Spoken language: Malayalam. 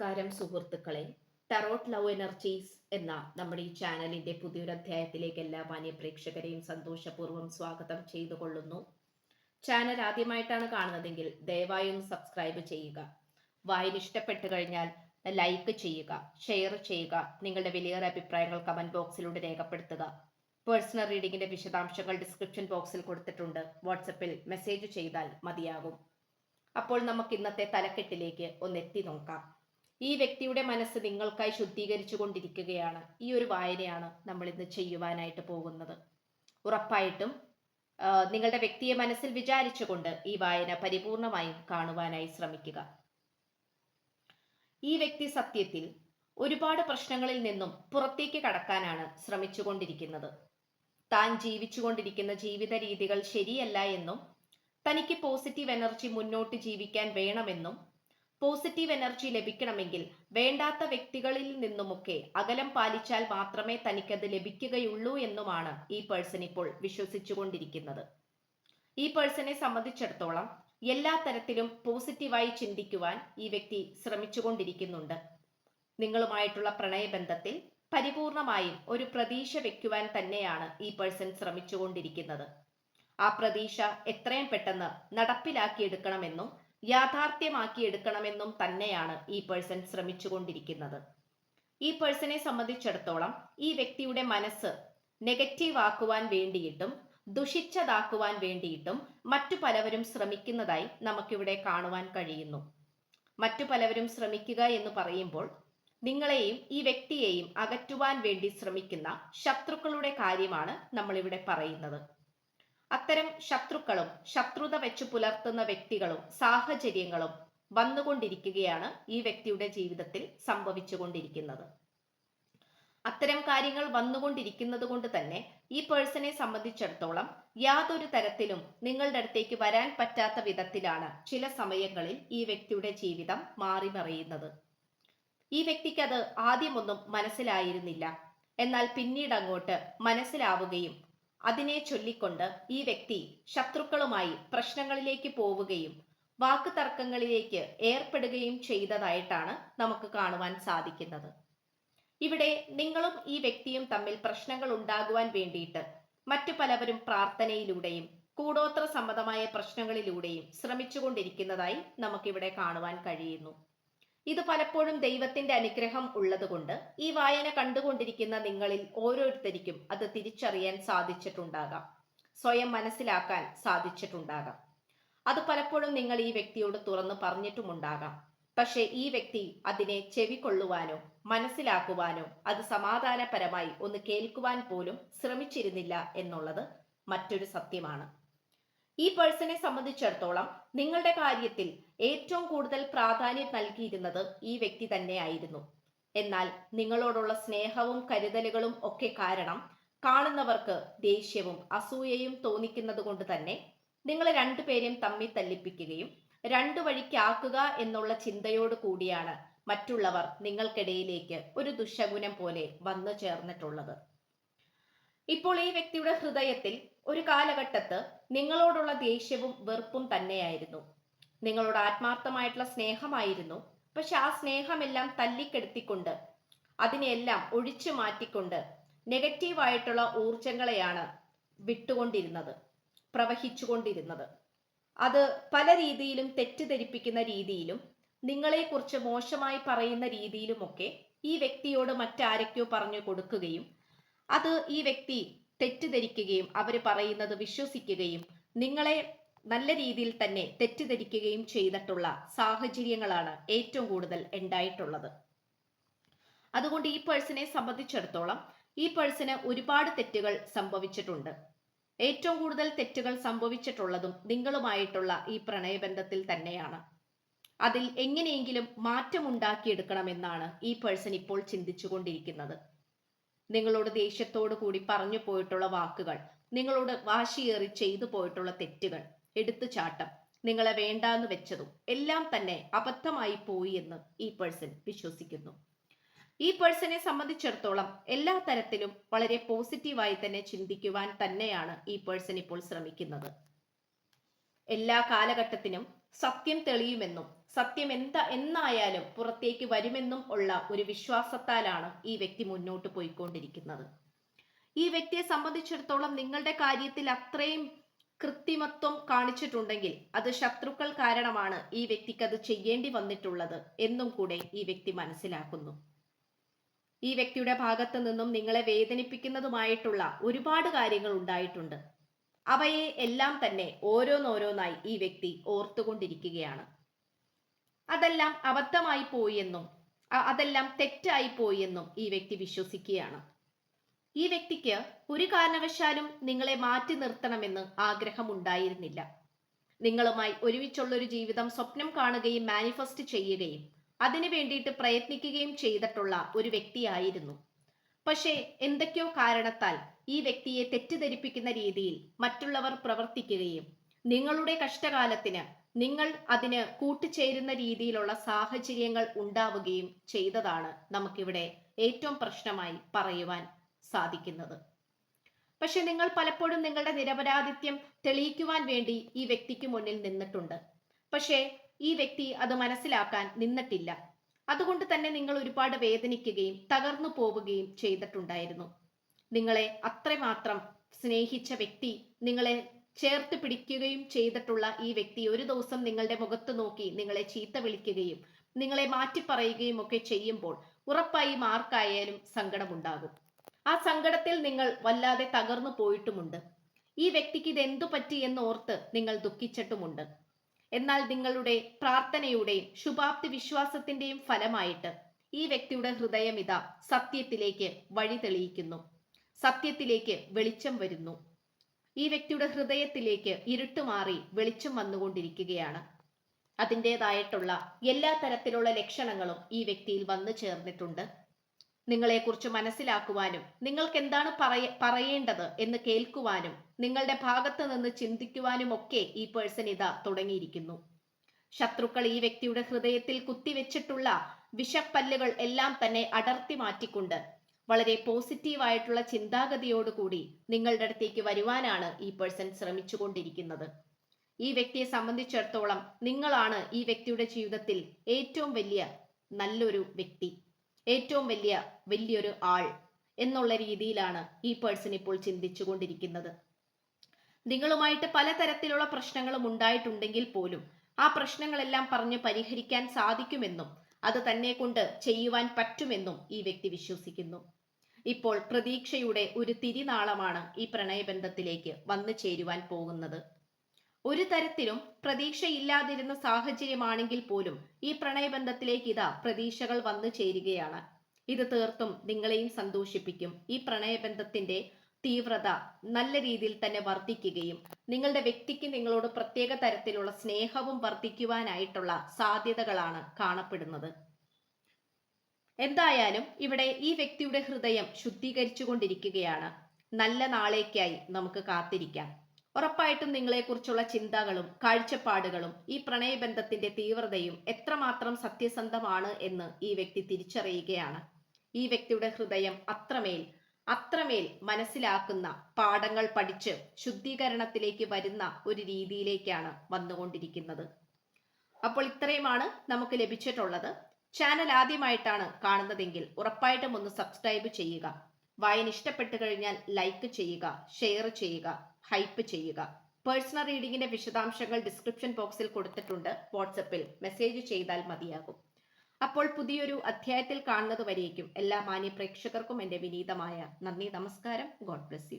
നമസ്കാരം സുഹൃത്തുക്കളെ. ടറോട്ട് ലവ് എനർജീസ് എന്ന നമ്മുടെ ഈ ചാനലിന്റെ പുതിയൊരു അധ്യായത്തിലേക്ക് എല്ലാ മാന്യ പ്രേക്ഷകരെയും സന്തോഷപൂർവം സ്വാഗതം ചെയ്തു കൊള്ളുന്നു ചാനൽ ആദ്യമായിട്ടാണ് കാണുന്നതെങ്കിൽ ദയവായി ഒന്ന് സബ്സ്ക്രൈബ് ചെയ്യുക. വായന ഇഷ്ടപ്പെട്ടു കഴിഞ്ഞാൽ ലൈക്ക് ചെയ്യുക ഷെയർ ചെയ്യുക നിങ്ങളുടെ വിലയേറെ അഭിപ്രായങ്ങൾ കമന്റ് ബോക്സിലൂടെ രേഖപ്പെടുത്തുക. പേഴ്സണൽ റീഡിങ്ങിന്റെ വിശദാംശങ്ങൾ ഡിസ്ക്രിപ്ഷൻ ബോക്സിൽ കൊടുത്തിട്ടുണ്ട്. വാട്സപ്പിൽ മെസ്സേജ് ചെയ്താൽ മതിയാകും. അപ്പോൾ നമുക്ക് ഇന്നത്തെ തലക്കെട്ടിലേക്ക് ഒന്ന് എത്തി നോക്കാം. ഈ വ്യക്തിയുടെ മനസ്സ് നിങ്ങൾക്കായി ശുദ്ധീകരിച്ചു കൊണ്ടിരിക്കുകയാണ് ഈ ഒരു വായനയാണ് നമ്മൾ ഇന്ന് ചെയ്യുവാനായിട്ട് പോകുന്നത്. ഉറപ്പായിട്ടും നിങ്ങളുടെ വ്യക്തിയെ മനസ്സിൽ വിചാരിച്ചുകൊണ്ട് ഈ വായന പരിപൂർണമായും കാണുവാനായി ശ്രമിക്കുക. ഈ വ്യക്തി സത്യത്തിൽ ഒരുപാട് പ്രശ്നങ്ങളിൽ നിന്നും പുറത്തേക്ക് കടക്കാനാണ് ശ്രമിച്ചുകൊണ്ടിരിക്കുന്നത്. താൻ ജീവിച്ചുകൊണ്ടിരിക്കുന്ന ജീവിത രീതികൾ ശരിയല്ല എന്നും തനിക്ക് പോസിറ്റീവ് എനർജി മുന്നോട്ട് ജീവിക്കാൻ വേണമെന്നും പോസിറ്റീവ് എനർജി ലഭിക്കണമെങ്കിൽ വേണ്ടാത്ത വ്യക്തികളിൽ നിന്നുമൊക്കെ അകലം പാലിച്ചാൽ മാത്രമേ തനിക്കത് ലഭിക്കുകയുള്ളൂ എന്നുമാണ് ഈ പേഴ്സൺ ഇപ്പോൾ വിശ്വസിച്ചുകൊണ്ടിരിക്കുന്നത്. ഈ പേഴ്സണെ സംബന്ധിച്ചിടത്തോളം എല്ലാ തരത്തിലും പോസിറ്റീവായി ചിന്തിക്കുവാൻ ഈ വ്യക്തി ശ്രമിച്ചുകൊണ്ടിരിക്കുന്നുണ്ട്. നിങ്ങളുമായിട്ടുള്ള പ്രണയബന്ധത്തിൽ പരിപൂർണമായും ഒരു പ്രതീക്ഷ വെക്കുവാൻ തന്നെയാണ് ഈ പേഴ്സൺ ശ്രമിച്ചുകൊണ്ടിരിക്കുന്നത്. ആ പ്രതീക്ഷ എത്രയും പെട്ടെന്ന് നടപ്പിലാക്കിയെടുക്കണമെന്നും യാഥാർത്ഥ്യമാക്കിയെടുക്കണമെന്നും തന്നെയാണ് ഈ പേഴ്സൺ ശ്രമിച്ചുകൊണ്ടിരിക്കുന്നത്. ഈ പേഴ്സണെ സംബന്ധിച്ചിടത്തോളം ഈ വ്യക്തിയുടെ മനസ്സ് നെഗറ്റീവ് ആക്കുവാൻ വേണ്ടിയിട്ടും ദുഷിച്ചതാക്കുവാൻ വേണ്ടിയിട്ടും മറ്റു പലവരും ശ്രമിക്കുന്നതായി നമുക്കിവിടെ കാണുവാൻ കഴിയുന്നു. മറ്റു പലവരും ശ്രമിക്കുക എന്ന് പറയുമ്പോൾ നിങ്ങളെയും ഈ വ്യക്തിയെയും അകറ്റുവാൻ വേണ്ടി ശ്രമിക്കുന്ന ശത്രുക്കളുടെ കാര്യമാണ് നമ്മളിവിടെ പറയുന്നത്. അത്തരം ശത്രുക്കളും ശത്രുത വെച്ച് പുലർത്തുന്ന വ്യക്തികളും സാഹചര്യങ്ങളും വന്നുകൊണ്ടിരിക്കുകയാണ് ഈ വ്യക്തിയുടെ ജീവിതത്തിൽ സംഭവിച്ചുകൊണ്ടിരിക്കുന്നത്. അത്തരം കാര്യങ്ങൾ വന്നുകൊണ്ടിരിക്കുന്നത് കൊണ്ട് തന്നെ ഈ പേഴ്സണെ സംബന്ധിച്ചിടത്തോളം യാതൊരു തരത്തിലും നിങ്ങളുടെ അടുത്തേക്ക് വരാൻ പറ്റാത്ത വിധത്തിലാണ് ചില സമയങ്ങളിൽ ഈ വ്യക്തിയുടെ ജീവിതം മാറി മറിയുന്നത്. ഈ വ്യക്തിക്ക് അത് ആദ്യമൊന്നും മനസ്സിലായിരുന്നില്ല. എന്നാൽ പിന്നീട് അങ്ങോട്ട് മനസ്സിലാവുകയും അതിനെ ചൊല്ലിക്കൊണ്ട് ഈ വ്യക്തി ശത്രുക്കളുമായി പ്രശ്നങ്ങളിലേക്ക് പോവുകയും വാക്ക് തർക്കങ്ങളിലേക്ക് ഏർപ്പെടുകയും ചെയ്തതായിട്ടാണ് നമുക്ക് കാണുവാൻ സാധിക്കുന്നത്. ഇവിടെ നിങ്ങളും ഈ വ്യക്തിയും തമ്മിൽ പ്രശ്നങ്ങൾ ഉണ്ടാകുവാൻ വേണ്ടിയിട്ട് മറ്റു പലവരും പ്രാർത്ഥനയിലൂടെയും കൂടോത്ര സംബന്ധമായ പ്രശ്നങ്ങളിലൂടെയും ശ്രമിച്ചുകൊണ്ടിരിക്കുന്നതായി നമുക്കിവിടെ കാണുവാൻ കഴിയുന്നു. ഇത് പലപ്പോഴും ദൈവത്തിന്റെ അനുഗ്രഹം ഉള്ളതുകൊണ്ട് ഈ വായന കണ്ടുകൊണ്ടിരിക്കുന്ന നിങ്ങളിൽ ഓരോരുത്തർക്കും അത് തിരിച്ചറിയാൻ സാധിച്ചിട്ടുണ്ടാകാം. സ്വയം മനസ്സിലാക്കാൻ സാധിച്ചിട്ടുണ്ടാകാം. അത് പലപ്പോഴും നിങ്ങൾ ഈ വ്യക്തിയോട് തുറന്നു പറഞ്ഞിട്ടുമുണ്ടാകാം. പക്ഷേ ഈ വ്യക്തി അതിനെ ചെവികൊള്ളുവാനോ മനസ്സിലാക്കുവാനോ അത് സമാധാനപരമായി ഒന്ന് കേൾക്കുവാൻ പോലും ശ്രമിച്ചിരുന്നില്ല എന്നുള്ളത് മറ്റൊരു സത്യമാണ്. ഈ പേഴ്സണെ സംബന്ധിച്ചിടത്തോളം നിങ്ങളുടെ കാര്യത്തിൽ ഏറ്റവും കൂടുതൽ പ്രാധാന്യം നൽകിയിരുന്നത് ഈ വ്യക്തി തന്നെയായിരുന്നു. എന്നാൽ നിങ്ങളോടുള്ള സ്നേഹവും കരുതലുകളും ഒക്കെ കാരണം കാണുന്നവർക്ക് ദേഷ്യവും അസൂയയും തോന്നിക്കുന്നത് കൊണ്ട് തന്നെ നിങ്ങൾ രണ്ടുപേരെയും തമ്മിൽ തല്ലിപ്പിക്കുകയും രണ്ടു വഴിക്കാക്കുക എന്നുള്ള ചിന്തയോട് കൂടിയാണ് മറ്റുള്ളവർ നിങ്ങൾക്കിടയിലേക്ക് ഒരു ദുശകുനം പോലെ വന്നു ചേർന്നിട്ടുള്ളത്. ഇപ്പോൾ ഈ വ്യക്തിയുടെ ഹൃദയത്തിൽ ഒരു കാലഘട്ടത്ത് നിങ്ങളോടുള്ള ദേഷ്യവും വെറുപ്പും തന്നെയായിരുന്നു. നിങ്ങളോട് ആത്മാർത്ഥമായിട്ടുള്ള സ്നേഹമായിരുന്നു. പക്ഷെ ആ സ്നേഹമെല്ലാം തല്ലിക്കെടുത്തിക്കൊണ്ട് അതിനെയെല്ലാം ഒഴിച്ചു മാറ്റിക്കൊണ്ട് നെഗറ്റീവായിട്ടുള്ള ഊർജങ്ങളെയാണ് വിട്ടുകൊണ്ടിരുന്നത് പ്രവഹിച്ചുകൊണ്ടിരുന്നത്. അത് പല രീതിയിലും തെറ്റിദ്ധരിപ്പിക്കുന്ന രീതിയിലും നിങ്ങളെക്കുറിച്ച് മോശമായി പറയുന്ന രീതിയിലുമൊക്കെ ഈ വ്യക്തിയോട് മറ്റാരൊക്കെയോ പറഞ്ഞു കൊടുക്കുകയും അത് ഈ വ്യക്തി തെറ്റിദ്ധരിക്കുകയും അവർ പറയുന്നത് വിശ്വസിക്കുകയും നിങ്ങളെ നല്ല രീതിയിൽ തന്നെ തെറ്റിദ്ധരിക്കുകയും ചെയ്തിട്ടുള്ള സാഹചര്യങ്ങളാണ് ഏറ്റവും കൂടുതൽ ഉണ്ടായിട്ടുള്ളത്. അതുകൊണ്ട് ഈ പേഴ്സണെ സംബന്ധിച്ചിടത്തോളം ഈ പേഴ്സണ് ഒരുപാട് തെറ്റുകൾ സംഭവിച്ചിട്ടുണ്ട്. ഏറ്റവും കൂടുതൽ തെറ്റുകൾ സംഭവിച്ചിട്ടുള്ളതും നിങ്ങളുമായിട്ടുള്ള ഈ പ്രണയബന്ധത്തിൽ തന്നെയാണ്. അതിൽ എങ്ങനെയെങ്കിലും മാറ്റമുണ്ടാക്കിയെടുക്കണമെന്നാണ് ഈ പേഴ്സൺ ഇപ്പോൾ ചിന്തിച്ചുകൊണ്ടിരിക്കുന്നത്. നിങ്ങളോട് ദേഷ്യത്തോടു കൂടി പറഞ്ഞു പോയിട്ടുള്ള വാക്കുകൾ നിങ്ങളോട് വാശിയേറി ചെയ്തു പോയിട്ടുള്ള തെറ്റുകൾ എടുത്തുചാട്ടം നിങ്ങളെ വേണ്ടാന്ന് വെച്ചതും എല്ലാം തന്നെ അബദ്ധമായി പോയി എന്ന് ഈ പേഴ്സൺ വിശ്വസിക്കുന്നു. ഈ പേഴ്സണെ സംബന്ധിച്ചിടത്തോളം എല്ലാ തരത്തിലും വളരെ പോസിറ്റീവായി തന്നെ ചിന്തിക്കുവാൻ തന്നെയാണ് ഈ പേഴ്സൺ ഇപ്പോൾ ശ്രമിക്കുന്നത്. എല്ലാ കാലഘട്ടത്തിനും സത്യം തെളിയുമെന്നും സത്യം എന്താ എന്നായാലും പുറത്തേക്ക് വരുമെന്നും ഉള്ള ഒരു വിശ്വാസത്താലാണ് ഈ വ്യക്തി മുന്നോട്ട് പോയിക്കൊണ്ടിരിക്കുന്നത്. ഈ വ്യക്തിയെ സംബന്ധിച്ചിടത്തോളം നിങ്ങളുടെ കാര്യത്തിൽ അത്രയും കൃത്രിമത്വം കാണിച്ചിട്ടുണ്ടെങ്കിൽ അത് ശത്രുക്കൾ കാരണമാണ് ഈ വ്യക്തിക്ക് അത് ചെയ്യേണ്ടി വന്നിട്ടുള്ളത് എന്നും കൂടെ ഈ വ്യക്തി മനസ്സിലാക്കുന്നു. ഈ വ്യക്തിയുടെ ഭാഗത്തു നിന്നും നിങ്ങളെ വേദനിപ്പിക്കുന്നതുമായിട്ടുള്ള ഒരുപാട് കാര്യങ്ങൾ ഉണ്ടായിട്ടുണ്ട്. അവയെ എല്ലാം തന്നെ ഓരോന്നോരോന്നായി ഈ വ്യക്തി ഓർത്തുകൊണ്ടിരിക്കുകയാണ്. അതെല്ലാം അബദ്ധമായി പോയി എന്നും അതെല്ലാം തെറ്റായി പോയി എന്നും ഈ വ്യക്തി വിശ്വസിക്കുകയാണ്. ഈ വ്യക്തിക്ക് ഒരു കാരണവശാലും നിങ്ങളെ മാറ്റി നിർത്തണമെന്ന് ആഗ്രഹമുണ്ടായിരുന്നില്ല. നിങ്ങളുമായി ഒരുമിച്ചുള്ളൊരു ജീവിതം സ്വപ്നം കാണുകയും മാനിഫെസ്റ്റ് ചെയ്യുകയും അതിനു വേണ്ടിയിട്ട് പ്രയത്നിക്കുകയും ചെയ്തിട്ടുള്ള ഒരു വ്യക്തിയായിരുന്നു. പക്ഷേ എന്തൊക്കെയോ കാരണത്താൽ ഈ വ്യക്തിയെ തെറ്റിദ്ധരിപ്പിക്കുന്ന രീതിയിൽ മറ്റുള്ളവർ പ്രവർത്തിക്കുകയും നിങ്ങളുടെ കഷ്ടകാലത്തിന് നിങ്ങൾ അതിന് കൂട്ടുചേരുന്ന രീതിയിലുള്ള സാഹചര്യങ്ങൾ ഉണ്ടാവുകയും ചെയ്തതാണ് നമുക്കിവിടെ ഏറ്റവും പ്രശ്നമായി പറയുവാൻ സാധിക്കുന്നത്. പക്ഷെ നിങ്ങൾ പലപ്പോഴും നിങ്ങളുടെ നിരപരാധിത്യം തെളിയിക്കുവാൻ വേണ്ടി ഈ വ്യക്തിക്ക് മുന്നിൽ നിന്നിട്ടുണ്ട്. പക്ഷേ ഈ വ്യക്തി അത് മനസ്സിലാക്കാൻ നിന്നിട്ടില്ല. അതുകൊണ്ട് തന്നെ നിങ്ങൾ ഒരുപാട് വേദനിക്കുകയും തകർന്നു പോവുകയും ചെയ്തിട്ടുണ്ടായിരുന്നു. നിങ്ങളെ അത്രമാത്രം സ്നേഹിച്ച വ്യക്തി നിങ്ങളെ ചേർത്ത് പിടിക്കുകയും ചെയ്തിട്ടുള്ള ഈ വ്യക്തി ഒരു ദിവസം നിങ്ങളുടെ മുഖത്ത് നോക്കി നിങ്ങളെ ചീത്ത വിളിക്കുകയും നിങ്ങളെ മാറ്റി പറയുകയും ഒക്കെ ചെയ്യുമ്പോൾ ഉറപ്പായും ആർക്കായാലും സങ്കടമുണ്ടാകും. ആ സങ്കടത്തിൽ നിങ്ങൾ വല്ലാതെ തകർന്നു പോയിട്ടുമുണ്ട്. ഈ വ്യക്തിക്ക് ഇത് എന്തു പറ്റി എന്ന് ഓർത്ത് നിങ്ങൾ ദുഃഖിച്ചിട്ടുമുണ്ട്. എന്നാൽ നിങ്ങളുടെ പ്രാർത്ഥനയുടെയും ശുഭാപ്തി വിശ്വാസത്തിന്റെയും ഫലമായിട്ട് ഈ വ്യക്തിയുടെ ഹൃദയം ഇതാ സത്യത്തിലേക്ക് വഴി തെളിയിക്കുന്നു സത്യത്തിലേക്ക് വെളിച്ചം വരുന്നു. ഈ വ്യക്തിയുടെ ഹൃദയത്തിലേക്ക് ഇരുട്ട് മാറി വെളിച്ചം വന്നുകൊണ്ടിരിക്കുകയാണ്. അതിന്റെതായിട്ടുള്ള എല്ലാ തരത്തിലുള്ള ലക്ഷണങ്ങളും ഈ വ്യക്തിയിൽ വന്നു ചേർന്നിട്ടുണ്ട്. നിങ്ങളെക്കുറിച്ച് മനസ്സിലാക്കുവാനും നിങ്ങൾക്ക് എന്താണ് പറയ പറയേണ്ടത് എന്ന് കേൾക്കുവാനും നിങ്ങളുടെ ഭാഗത്ത് നിന്ന് ചിന്തിക്കുവാനും ഒക്കെ ഈ പേഴ്സൺ ഇതാ തുടങ്ങിയിരിക്കുന്നു. ശത്രുക്കൾ ഈ വ്യക്തിയുടെ ഹൃദയത്തിൽ കുത്തിവെച്ചിട്ടുള്ള വിഷപ്പല്ലുകൾ എല്ലാം തന്നെ അടർത്തി മാറ്റിക്കൊണ്ട് വളരെ പോസിറ്റീവായിട്ടുള്ള ചിന്താഗതിയോടുകൂടി നിങ്ങളുടെ അടുത്തേക്ക് വരുവാനാണ് ഈ പേഴ്സൺ ശ്രമിച്ചുകൊണ്ടിരിക്കുന്നത്. ഈ വ്യക്തിയെ സംബന്ധിച്ചിടത്തോളം നിങ്ങളാണ് ഈ വ്യക്തിയുടെ ജീവിതത്തിൽ ഏറ്റവും വലിയ നല്ലൊരു വ്യക്തി. ഏറ്റവും വലിയ വലിയൊരു ആൾ എന്നുള്ള രീതിയിലാണ് ഈ പേഴ്സൺ ഇപ്പോൾ ചിന്തിച്ചു കൊണ്ടിരിക്കുന്നത് നിങ്ങളുമായിട്ട് പലതരത്തിലുള്ള പ്രശ്നങ്ങളും ഉണ്ടായിട്ടുണ്ടെങ്കിൽ പോലും ആ പ്രശ്നങ്ങളെല്ലാം പറഞ്ഞ് പരിഹരിക്കാൻ സാധിക്കുമെന്നും അത് തന്നെ കൊണ്ട് ചെയ്യുവാൻ പറ്റുമെന്നും ഈ വ്യക്തി വിശ്വസിക്കുന്നു. ഇപ്പോൾ പ്രതീക്ഷയുടെ ഒരു തിരിനാളമാണ് ഈ പ്രണയബന്ധത്തിലേക്ക് വന്നു ചേരുവാൻ പോകുന്നത്. ഒരു തരത്തിലും പ്രതീക്ഷയില്ലാതിരുന്ന സാഹചര്യമാണെങ്കിൽ പോലും ഈ പ്രണയബന്ധത്തിലേക്ക് ഇതാ പ്രതീക്ഷകൾ വന്നു ചേരുകയാണ്. ഇത് തീർത്തും നിങ്ങളെയും സന്തോഷിപ്പിക്കും. ഈ പ്രണയബന്ധത്തിന്റെ തീവ്രത നല്ല രീതിയിൽ തന്നെ വർദ്ധിക്കുകയും നിങ്ങളുടെ വ്യക്തിക്ക് നിങ്ങളോട് പ്രത്യേക തരത്തിലുള്ള സ്നേഹവും വർദ്ധിക്കുവാനായിട്ടുള്ള സാധ്യതകളാണ് കാണപ്പെടുന്നത്. എന്തായാലും ഇവിടെ ഈ വ്യക്തിയുടെ ഹൃദയം ശുദ്ധീകരിച്ചു കൊണ്ടിരിക്കുകയാണ് നല്ല നാളേക്കായി നമുക്ക് കാത്തിരിക്കാം. ഉറപ്പായിട്ടും നിങ്ങളെക്കുറിച്ചുള്ള ചിന്തകളും കാഴ്ചപ്പാടുകളും ഈ പ്രണയബന്ധത്തിന്റെ തീവ്രതയും എത്രമാത്രം സത്യസന്ധമാണ് എന്ന് ഈ വ്യക്തി തിരിച്ചറിയുകയാണ്. ഈ വ്യക്തിയുടെ ഹൃദയം അത്രമേൽ അത്രമേൽ മനസ്സിലാക്കുന്ന പാഠങ്ങൾ പഠിച്ച് ശുദ്ധീകരണത്തിലേക്ക് വരുന്ന ഒരു രീതിയിലേക്കാണ് വന്നുകൊണ്ടിരിക്കുന്നത്. അപ്പോൾ ഇത്രയുമാണ് നമുക്ക് ലഭിച്ചിട്ടുള്ളത്. ചാനൽ ആദ്യമായിട്ടാണ് കാണുന്നതെങ്കിൽ ഉറപ്പായിട്ടും ഒന്ന് സബ്സ്ക്രൈബ് ചെയ്യുക. വായന ഇഷ്ടപ്പെട്ടു കഴിഞ്ഞാൽ ലൈക്ക് ചെയ്യുക ഷെയർ ചെയ്യുക. ഹൈപ്പ് ചെയ്യുക. പേഴ്സണൽ റീഡിങ്ങിന്റെ വിശദാംശങ്ങൾ ഡിസ്ക്രിപ്ഷൻ ബോക്സിൽ കൊടുത്തിട്ടുണ്ട്. വാട്സപ്പിൽ മെസ്സേജ് ചെയ്താൽ മതിയാകും. അപ്പോൾ പുതിയൊരു അധ്യായത്തിൽ കാണുന്നത് വരേക്കും. എല്ലാ മാന്യ പ്രേക്ഷകർക്കും എന്റെ വിനീതമായ നന്ദി നമസ്കാരം. God bless you.